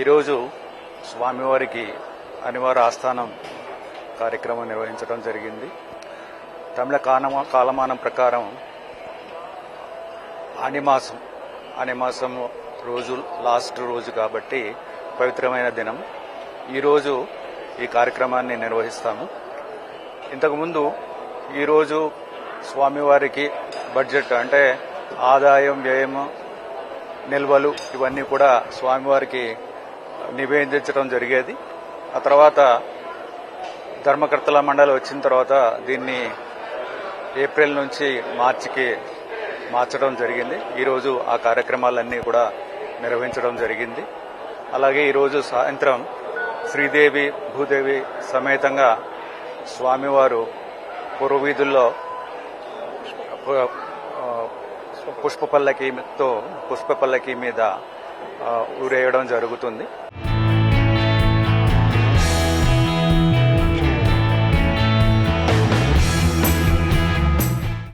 ఈరోజు స్వామివారికి అనివార్య ఆస్థానం కార్యక్రమం నిర్వహించడం జరిగింది. తమిళ కాలమా కాలమానం ప్రకారం అనిమాసం అనిమాసం రోజు లాస్ట్ రోజు కాబట్టి పవిత్రమైన దినం. ఈరోజు ఈ కార్యక్రమాన్ని నిర్వహిస్తాము. ఇంతకుముందు ఈరోజు స్వామివారికి బడ్జెట్ అంటే ఆదాయం వ్యయం నిల్వలు ఇవన్నీ కూడా స్వామివారికి నివేదించడం జరిగేది. ఆ తర్వాత ధర్మకర్తల మండలి వచ్చిన తర్వాత దీన్ని ఏప్రిల్ నుంచి మార్చికి మార్చడం జరిగింది. ఈరోజు ఆ కార్యక్రమాలన్నీ కూడా నిర్వహించడం జరిగింది. అలాగే ఈరోజు సాయంత్రం శ్రీదేవి భూదేవి సమేతంగా స్వామివారు పూర్వవీధుల్లో పు- ఆ, పుష్ప పల్లకితో పుష్ప పల్లకి మీద ఊరేయడం జరుగుతుంది.